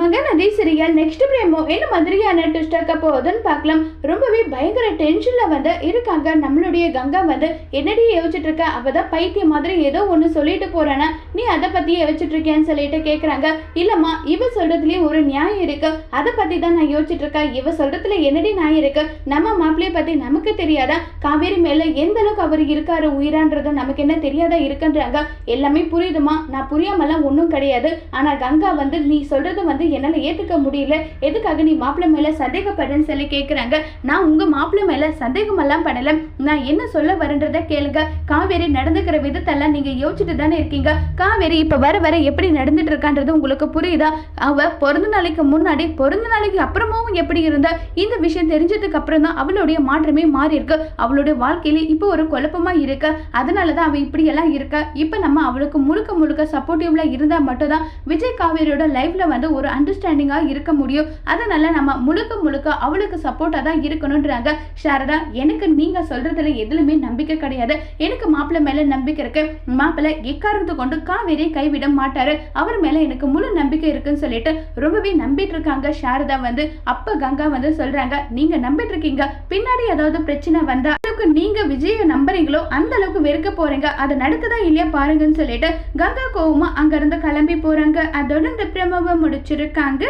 Mahanadi serial next பிரேமோ என்ன மாதிரியான twist இருக்க போகுதுன்னு பார்க்கலாம். ரொம்பவே பயங்கர டென்ஷனில் வந்து இருக்காங்க. நம்மளுடைய கங்கா வந்து என்னடி யோசிச்சுட்டு இருக்க? அவ தான் பைத்தியம் மாதிரி ஏதோ ஒன்று சொல்லிட்டு போறானா. நீ அதை பற்றி யோசிச்சுட்டு இருக்கேன்னு சொல்லிட்டு கேட்குறாங்க இல்லைம்மா இவ சொல்றதுலயே ஒரு நியாயம் இருக்கு. அதை பற்றி தான் நான் யோசிச்சுட்டு இருக்கேன் இவ சொல்றதுல என்னடி நியாயம் இருக்கு? நம்ம மாப்பிள்ளைய பற்றி நமக்கு தெரியாதா? காவேரி மேலே எந்த அளவுக்கு அவர் இருக்காரு உயிரான்றது நமக்கு என்ன தெரியாதா இருக்குன்றாங்க. எல்லாமே புரியுதுமா நான் புரியாமலாம் ஒன்றும் கிடையாது. ஆனால் கங்கா வந்து நீ சொல்றது வந்து என்னால ஏத்துக்க முடியல. எதுக்காக நீ மாப்பிள்ளை மேல சந்தேகப்படுறேன்னு சொல்லி கேட்குறாங்க நான் உங்க மாப்பிள்ளை மேல சந்தேகமெல்லாம் படலை. நான் என்ன சொல்ல வரேன்றத கேளுங்க. காவேரி நடந்துக்கிற விதத்தெல்லாம் நீங்க யோசிச்சுட்டு தானே இருக்கீங்க. காவேரி இப்ப வர வர எப்படி நடந்துட்டு இருக்கான்றது உங்களுக்கு புரியுதா? அவ பிறந்த நாளைக்கு முன்னாடி பிறந்த நாளைக்கு அப்புறமாவும் எப்படி இருந்தா? இந்த விஷயம் தெரிஞ்சதுக்கு அப்புறம் தான் அவளுடைய மாற்றமே மாறி இருக்கு. அவளுடைய வாழ்க்கையில இப்போ ஒரு குழப்பமா இருக்கு. அதனாலதான் அவ இப்படி எல்லாம் இருக்க? இப்ப நம்ம அவளுக்கு முழுக்க முழுக்க சப்போர்ட்டிவ்ல இருந்தா மட்டும்தான். விஜய் காவேரியோட லைஃப்ல வந்து ஒரு அண்டர்ஸ்டாண்டிங்கா இருக்க முடியும். அதனால நம்ம முழுக்க முழுக்க அவளுக்கு சப்போர்ட்டா தான் இருக்கணும்ன்றாங்க. சாரதா எனக்கு நீங்க சொல்றதுல எதுலுமே நம்பிக்கை கிடையாது. எனக்கு மாப்பிள்ளை மேல நம்பிக்கை இருக்கு. மாப்பிள்ளை எக்காரணத்தை கொண்டு காவேரி கைவிட மாட்டாரு. அவர் மேல எனக்கு முழு நம்பிக்கை இருக்குன்னு சொல்லிட்டு ரொம்பவே நம்பிட்டு இருக்காங்க சாரதா வந்து. அப்போ கங்கா வந்து சொல்றாங்க நீங்க நம்பிட்டு இருக்கீங்க. பின்னாடி ஏதாவது பிரச்சனை வந்தா அளவுக்கு நீங்க விஜய நம்புறீங்களோ அந்த அளவுக்கு வெறுக்க போறீங்க. அது நடக்குதா இல்லையா பாருங்கன்னு சொல்லிட்டு கங்கா கோவமா அங்க இருந்து கிளம்பி போறாங்க. அதோட இந்த பிரமவை முடிச்சிருக்காங்க.